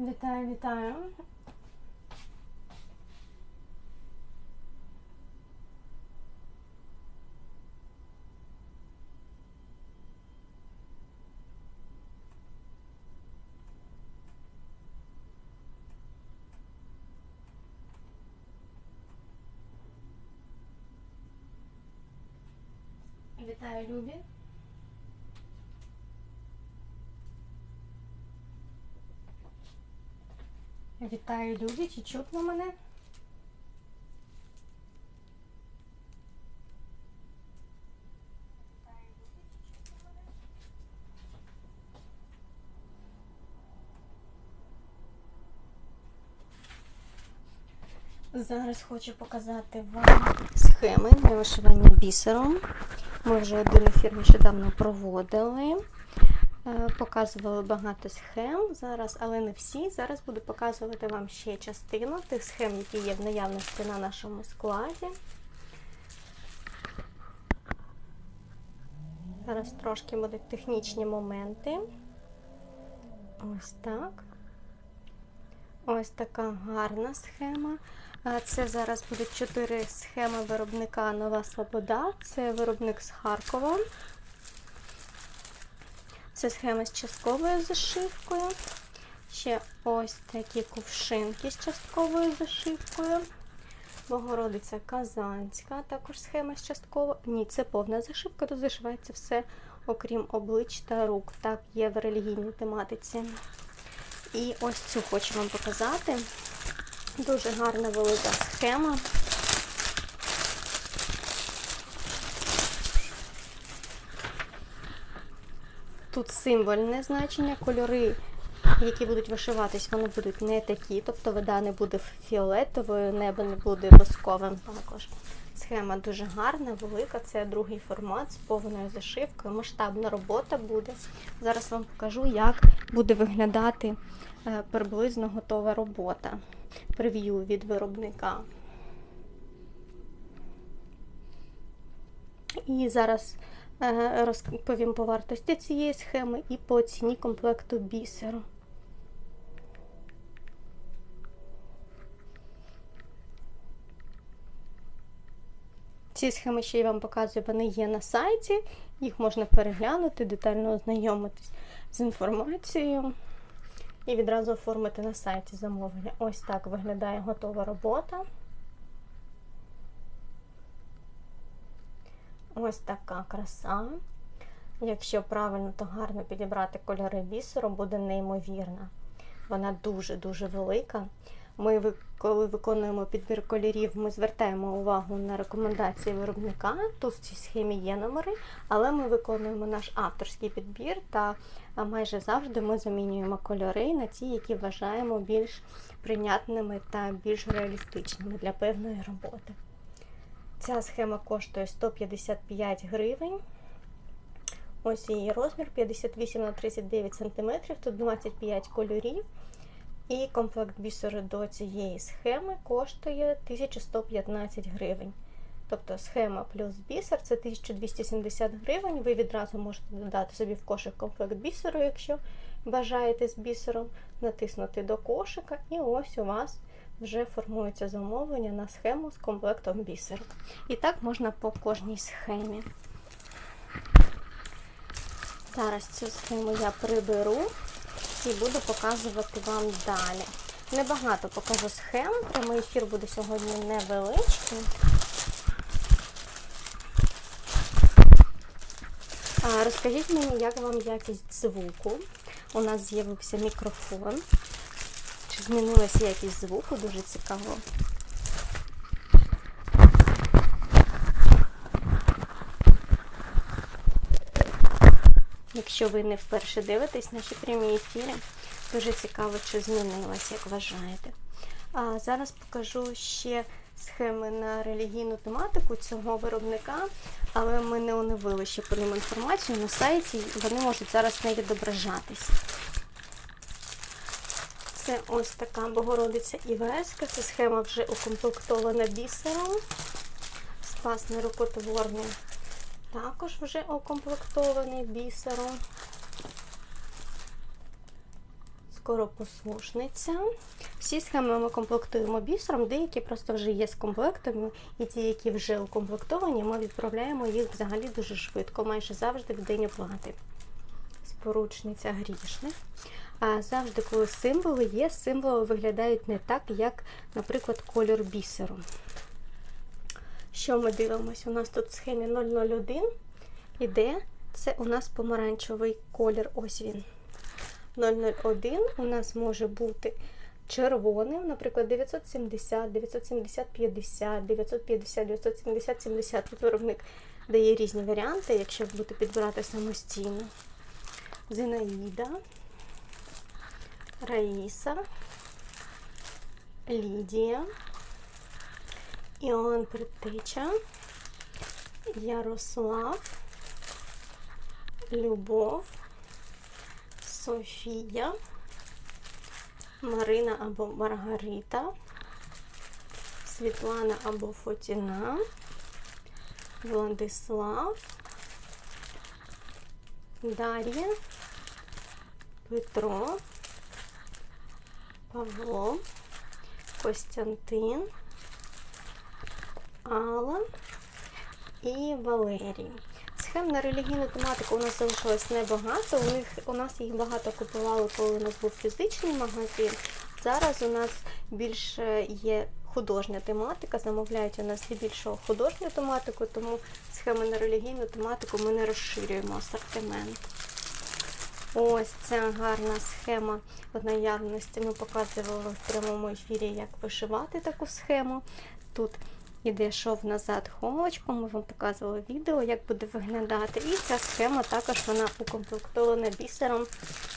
Вітаю, вітаю. Вітаю, Любі. Вітаю, Любі. Чи чутно мене? Зараз хочу показати вам схеми для вишивання бісером. Ми вже один ефір нещодавно проводили. Е, Показували багато схем зараз, але не всі. Зараз буду показувати вам ще частину тих схем, які є в наявності на нашому складі. Зараз трошки будуть технічні моменти. Ось так. Ось така гарна схема. Це зараз будуть чотири схеми виробника Нова Свобода. Це виробник з Харкова. Це схема з частковою зашивкою. Ще ось такі кувшинки з частковою зашивкою. Богородиця Казанська, також схема з частковою. Ні, це повна зашивка, тут зашивається все, окрім облич та рук. Так, є в релігійній тематиці. І ось цю хочу вам показати. Дуже гарна велика схема. Тут символьне значення, кольори, які будуть вишиватись, вони будуть не такі, тобто вода не буде фіолетовою, небо не буде восковим також. Схема дуже гарна, велика, це другий формат з повною зашивкою, масштабна робота буде. Зараз вам покажу, як буде виглядати е, приблизно готова робота. Прев'ю від виробника. І зараз розповім по вартості цієї схеми і по ціні комплекту бісеру. Ці схеми, що я вам показую, вони є на сайті, їх можна переглянути, детально ознайомитись з інформацією і відразу оформити на сайті замовлення. Ось так виглядає готова робота. Ось така краса. Якщо правильно, то гарно підібрати кольори бісеру, буде неймовірна. Вона дуже-дуже велика. Ми, коли виконуємо підбір кольорів, ми звертаємо увагу на рекомендації виробника. Тут в цій схемі є номери, але ми виконуємо наш авторський підбір та майже завжди ми замінюємо кольори на ті, які вважаємо більш прийнятними та більш реалістичними для певної роботи. Ця схема коштує 155 гривень. Ось її розмір 58 на 39 см, тут 25 кольорів. І комплект бісеру до цієї схеми коштує 1115 гривень. Тобто схема плюс бісер це 1270 гривень. Ви відразу можете додати собі в кошик комплект бісеру, якщо бажаєте з бісером, натиснути до кошика, і ось у вас вже формується замовлення на схему з комплектом бісеру. І так можна по кожній схемі. Зараз цю схему я приберу і буду показувати вам далі. Небагато покажу схем, тому ефір буде сьогодні невеличкий. Розкажіть мені, як вам якість звуку. У нас з'явився мікрофон. Чи змінилася якість звуку? Дуже цікаво. Якщо ви не вперше дивитесь наші прямі ефіри, дуже цікаво, чи змінилось, як вважаєте. А зараз покажу ще схеми на релігійну тематику цього виробника, але ми не оновили ще по ним інформацію на сайті, вони можуть зараз не відображатись. Це ось така Богородиця Івеська, це схема вже укомплектована бісером. Спас нерукотворний також вже укомплектований бісером. скоропослушниця. Всі схеми ми комплектуємо бісером, деякі просто вже є з комплектами, і ті, які вже укомплектовані, ми відправляємо їх взагалі дуже швидко, майже завжди в день оплати. Споручниця грішних. А завжди, коли символи є, символи виглядають не так, як, наприклад, кольор бісеру. Що ми дивимося? У нас тут в схемі 001 іде, це у нас помаранчевий колір, ось він. 001 у нас може бути червоним, наприклад, 970, 970, 50, 950, 970, 70. Тут виробник дає різні варіанти, якщо будете підбирати самостійно. Зинаїда, Раїса, Лідія, Іоанн Предтеча, Ярослав, Любов, Софія, Марина або Маргарита, Світлана або Фотіна, Владислав, Дар'я, Петро, Павло, Костянтин, Алла і Валерій. Схем на релігійну тематику у нас залишилось небагато. У них у нас їх багато купували, коли у нас був фізичний магазин. Зараз у нас більше є художня тематика, замовляють у нас здебільшого художню тематику, тому схеми на релігійну тематику ми не розширюємо асортимент. Ось ця гарна схема в наявності. Ми показували в прямому ефірі, як вишивати таку схему. Тут іде шов назад голочку, ми вам показували відео, як буде виглядати. І ця схема також вона укомплектована бісером.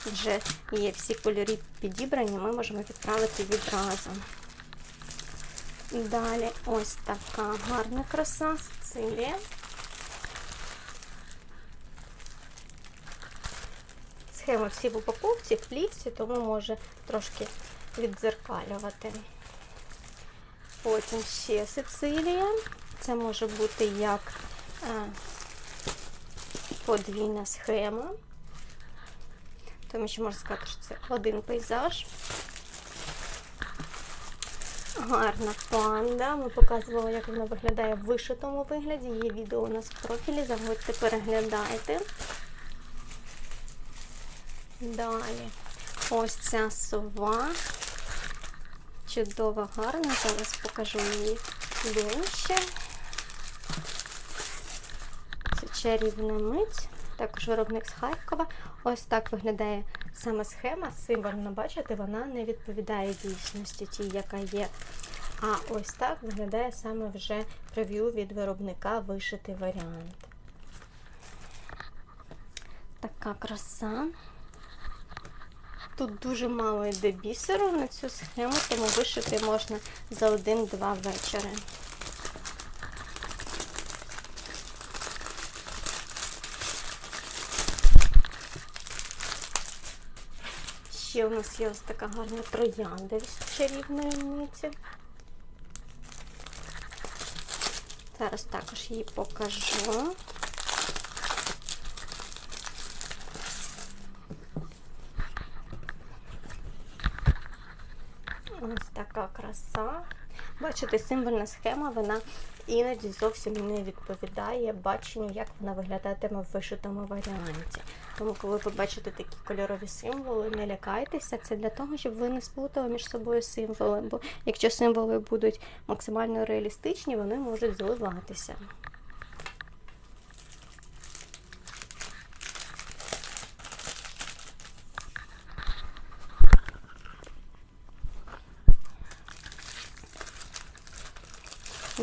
Вже є всі кольори підібрані, ми можемо відправити відразу. Далі ось така гарна краса Сицилія. Схема всі в упаковці, в плівці, тому може трошки віддзеркалювати. Потім ще Сицилія. Це може бути як е, подвійна схема, тому що можна сказати, що це один пейзаж. Гарна панда. Ми показували, як вона виглядає в вишитому вигляді. Є відео у нас в профілі, заходьте, переглядайте. Далі ось ця сова. Чудова, гарна. Зараз покажу її ближче. Це чарівна мить. Також виробник з Харкова. Ось так виглядає саме схема. Символьно, бачите, вона не відповідає дійсності тій, яка є. А ось так виглядає саме вже прев'ю від виробника вишитий варіант. Така краса. Тут дуже мало йде бісеру на цю схему, тому вишити можна за один-два вечори. Ще у нас є ось така гарна троянда з чарівної миті. Зараз також її покажу. Ось така краса. Бачите, символьна схема, вона іноді зовсім не відповідає баченню, як вона виглядатиме в вишитому варіанті. Тому, коли ви бачите такі кольорові символи, не лякайтеся, це для того, щоб ви не сплутали між собою символи. Бо якщо символи будуть максимально реалістичні, вони можуть зливатися.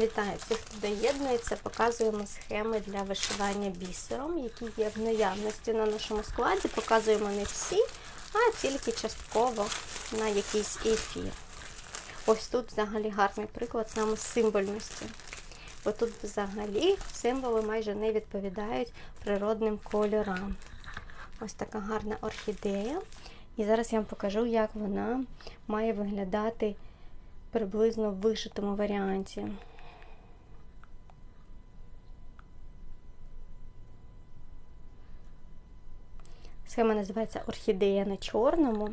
Вітаю всіх, хто доєднується. Показуємо схеми для вишивання бісером, які є в наявності на нашому складі. Показуємо не всі, а тільки частково на якийсь ефір. Ось тут взагалі гарний приклад саме символьності. Бо тут взагалі символи майже не відповідають природним кольорам. Ось така гарна орхідея. І зараз я вам покажу, як вона має виглядати приблизно в вишитому варіанті. Схема називається Орхідея на чорному.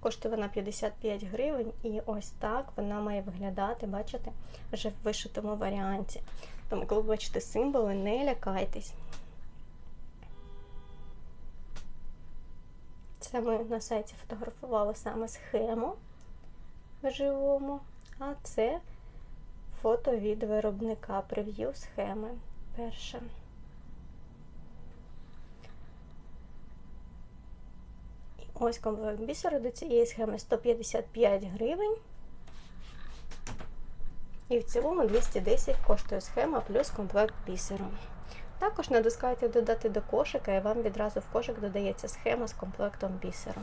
Коштує вона 55 гривень, і ось так вона має виглядати, бачите, вже в вишитому варіанті. Тому, коли ви бачите символи, не лякайтесь. Це ми на сайті фотографували саме схему в живому, а це фото від виробника прев'ю схеми. Перше. Ось комплект бісеру до цієї схеми 155 гривень. І в цілому 210 коштує схема плюс комплект бісеру. Також натискайте додати до кошика, і вам відразу в кошик додається схема з комплектом бісеру.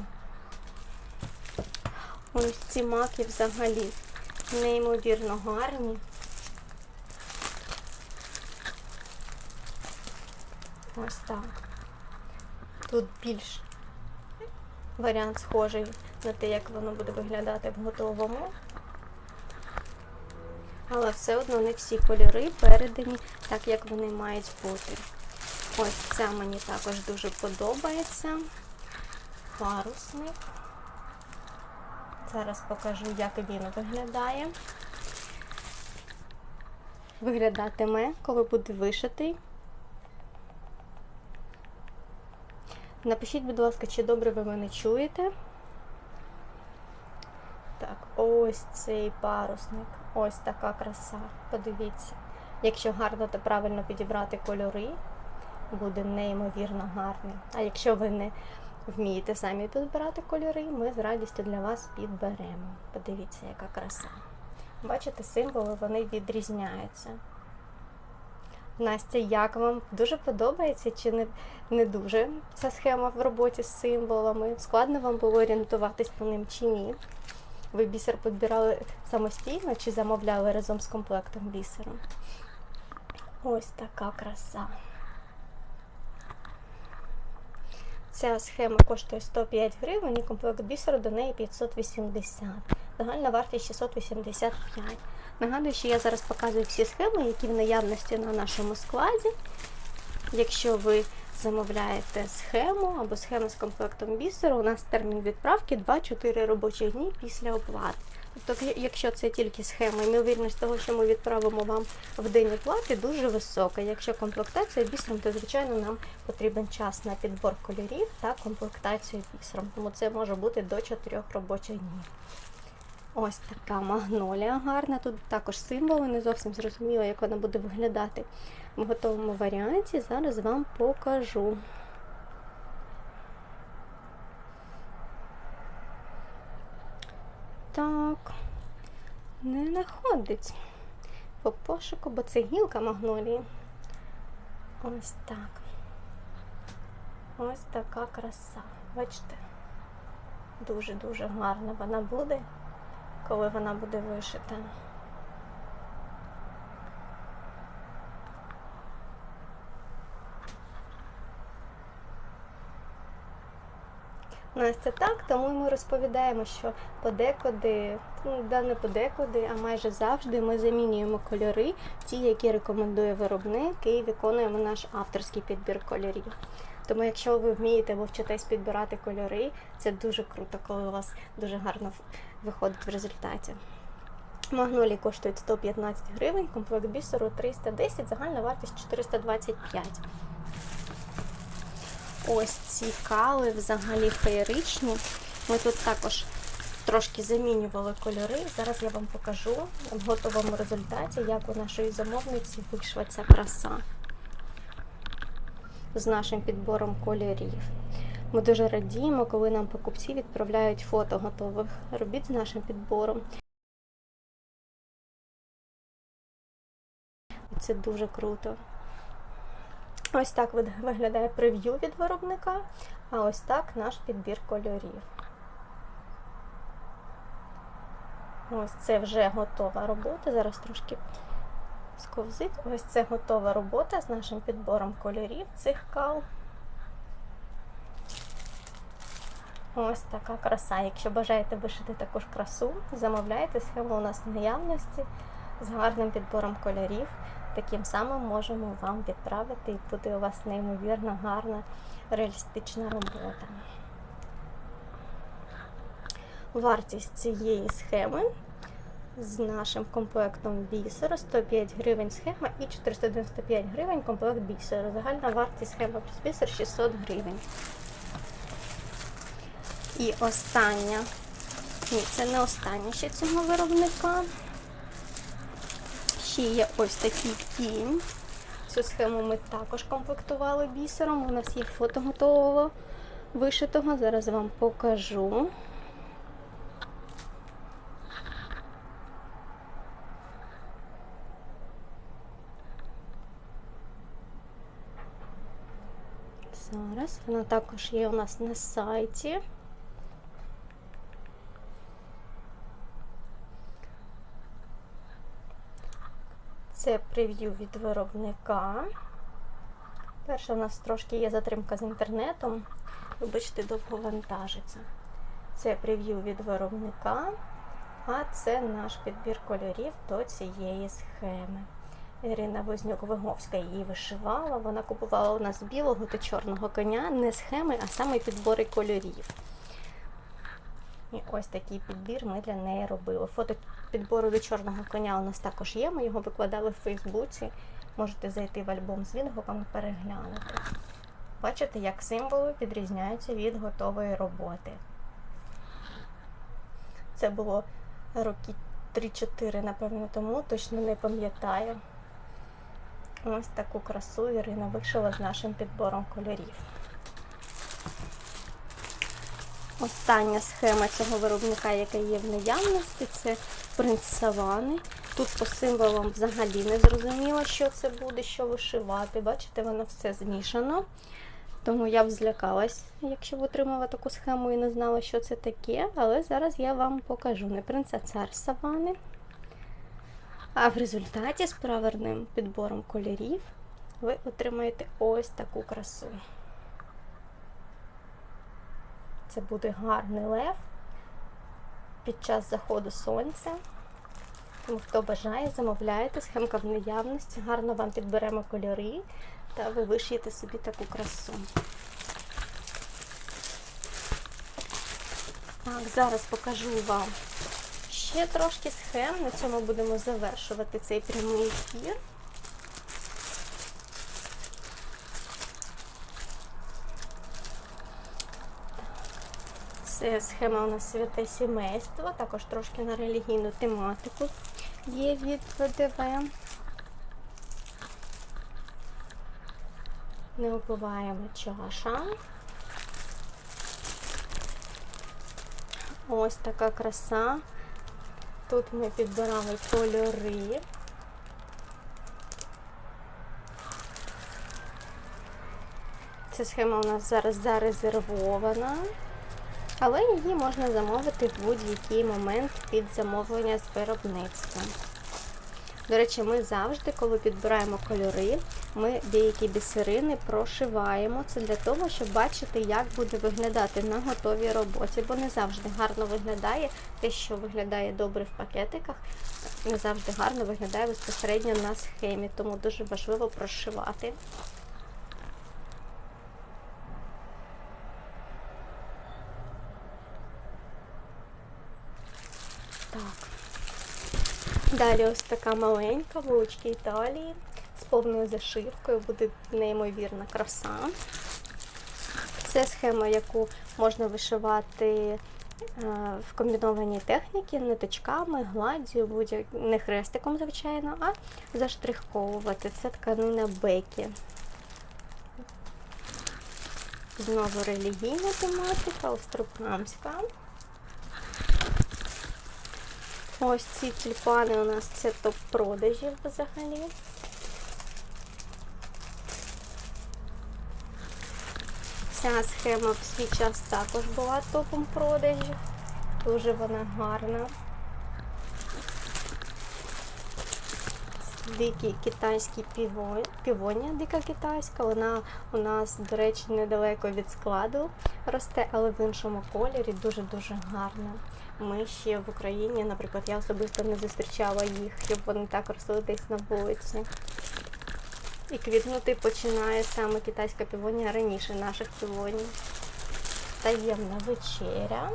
Ось ці маки взагалі неймовірно гарні. Ось так. Тут більш варіант схожий на те, як воно буде виглядати в готовому. Але все одно не всі кольори передані так, як вони мають бути. Ось ця мені також дуже подобається. Парусник. Зараз покажу, як він виглядає. Виглядатиме, коли буде вишитий. Напишіть, будь ласка, чи добре ви мене чуєте. Так, ось цей парусник. Ось така краса. Подивіться. Якщо гарно та правильно підібрати кольори, буде неймовірно гарний. А якщо ви не вмієте самі підбирати кольори, ми з радістю для вас підберемо. Подивіться, яка краса. Бачите, символи вони відрізняються. Настя, як вам дуже подобається чи не не дуже ця схема в роботі з символами? Складно вам було орієнтуватись по ним чи ні? Ви бісер підбирали самостійно чи замовляли разом з комплектом бісером? Ось така краса. Ця схема коштує 105 гривень і комплект бісеру до неї 580. Загальна вартість 685. Нагадую, що я зараз показую всі схеми, які в наявності на нашому складі. Якщо ви замовляєте схему або схему з комплектом бісеру, у нас термін відправки 2-4 робочі дні після оплати. Тобто, якщо це тільки схема, ймовірність того, що ми відправимо вам в день оплати, дуже висока. Якщо комплектація бісером, то звичайно нам потрібен час на підбор кольорів та комплектацію бісером. Тому це може бути до 4 робочих днів. Ось така магнолія гарна. Тут також символи, не зовсім зрозуміло, як вона буде виглядати в готовому варіанті. Зараз вам покажу. Так, не знаходить по пошуку, бо це гілка магнолії. Ось так. Ось така краса. Бачите? Дуже-дуже гарна вона буде коли вона буде вишита. Настя так, тому ми розповідаємо, що подекуди, ну да не подекуди, а майже завжди ми замінюємо кольори, ті, які рекомендує виробник, і виконуємо наш авторський підбір кольорів. Тому, якщо ви вмієте або вчитесь підбирати кольори, це дуже круто, коли у вас дуже гарно виходить в результаті. Магнолії коштують 115 гривень, комплект бісеру 310, загальна вартість 425. Ось ці кали взагалі феєричні. Ми тут також трошки замінювали кольори. Зараз я вам покажу в готовому результаті, як у нашої замовниці вийшла ця краса з нашим підбором кольорів. Ми дуже радіємо, коли нам покупці відправляють фото готових робіт з нашим підбором. Це дуже круто. Ось так виглядає прев'ю від виробника, а ось так наш підбір кольорів. Ось це вже готова робота. Зараз трошки сковзить. Ось це готова робота з нашим підбором кольорів цих кал. Ось така краса. Якщо бажаєте вишити також красу, замовляйте схему у нас в наявності з гарним підбором кольорів. Таким самим можемо вам відправити і буде у вас неймовірно гарна реалістична робота. Вартість цієї схеми з нашим комплектом бісера 105 гривень схема і 495 гривень комплект бісера. Загальна вартість схема плюс бісер 600 гривень. І остання, ні, це не остання ще цього виробника. Ще є ось такий кінь. Цю схему ми також комплектували бісером. У нас є фото готового вишитого. Зараз вам покажу. Зараз вона також є у нас на сайті. Це прев'ю від виробника. Перше, у нас трошки є затримка з інтернетом. Вибачте, довго вантажиться. Це прев'ю від виробника, а це наш підбір кольорів до цієї схеми. Ірина Вознюк-Виговська її вишивала. Вона купувала у нас білого та чорного коня, не схеми, а саме підбори кольорів. І ось такий підбір ми для неї робили. Фото підбору до чорного коня у нас також є. Ми його викладали в Фейсбуці. Можете зайти в альбом з відгуками переглянути. Бачите, як символи відрізняються від готової роботи. Це було роки 3-4, напевно, тому точно не пам'ятаю. Ось таку красу Ірина вишила з нашим підбором кольорів. Остання схема цього виробника, яка є в наявності, це принц Савани. Тут по символам взагалі не зрозуміло, що це буде, що вишивати. Бачите, воно все змішано. Тому я б злякалась, якщо б отримала таку схему і не знала, що це таке. Але зараз я вам покажу не принц, а цар Савани. А в результаті з правильним підбором кольорів ви отримаєте ось таку красу. Це буде гарний лев під час заходу сонця. Тому хто бажає, замовляйте, схемка в наявності, гарно вам підберемо кольори та ви вишиєте собі таку красу. Так, зараз покажу вам ще трошки схем. На цьому будемо завершувати цей прямий ефір. Це схема у нас святе сімейство, також трошки на релігійну тематику є від ВДВ. Не випиваємо чаша. Ось така краса. Тут ми підбирали кольори. Ця схема у нас зараз зарезервована, але її можна замовити в будь-який момент під замовлення з виробництва. До речі, ми завжди, коли підбираємо кольори, ми деякі бісерини прошиваємо. Це для того, щоб бачити, як буде виглядати на готовій роботі, бо не завжди гарно виглядає те, що виглядає добре в пакетиках, не завжди гарно виглядає безпосередньо на схемі, тому дуже важливо прошивати. Так. Далі ось така маленька вуличка Італії з повною зашивкою, буде неймовірна краса. Це схема, яку можна вишивати в комбінованій техніці ниточками, гладдю, не хрестиком, звичайно, а заштриховувати. Це тканина бекі. Знову релігійна тематика, острокамська. Ось ці тюльпани у нас це топ-продажів взагалі. Ця схема в свій час також була топом продажів. Дуже вона гарна. Дикий китайський півоння, дика китайська. Вона у нас, до речі, недалеко від складу росте, але в іншому кольорі дуже-дуже гарна. Ми ще в Україні, наприклад, я особисто не зустрічала їх, щоб вони так росли десь на вулиці. І квітнути починає саме китайська півонія раніше наших півоній. Таємна вечеря.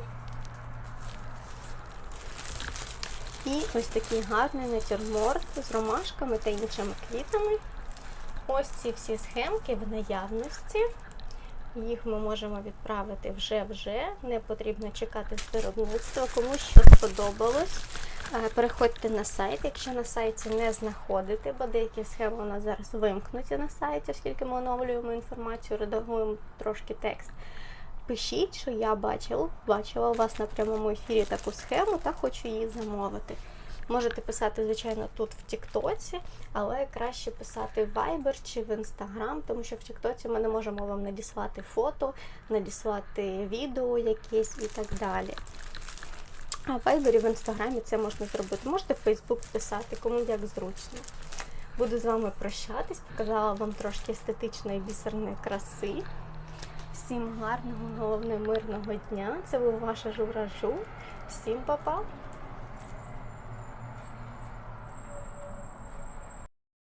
І ось такий гарний натюрморт з ромашками та іншими квітами. Ось ці всі схемки в наявності. Їх ми можемо відправити вже-вже. Не потрібно чекати з виробництва. Кому що сподобалось. е, Переходьте на сайт, якщо на сайті не знаходите, бо деякі схеми у нас зараз вимкнуті на сайті, оскільки ми оновлюємо інформацію, редагуємо трошки текст. Пишіть, що я бачив, бачила у вас на прямому ефірі таку схему та хочу її замовити. Можете писати, звичайно, тут в Тіктоці, але краще писати в Viber чи в Instagram, тому що в Тіктоці ми не можемо вам надіслати фото, надіслати відео якесь і так далі. А в Viber і в Інстаграмі це можна зробити. Можете в Facebook писати, кому як зручно. Буду з вами прощатись, показала вам трошки естетичної бісерної краси. Всім гарного, головне, мирного дня. Це був ваша Жура Жу. Всім па-па!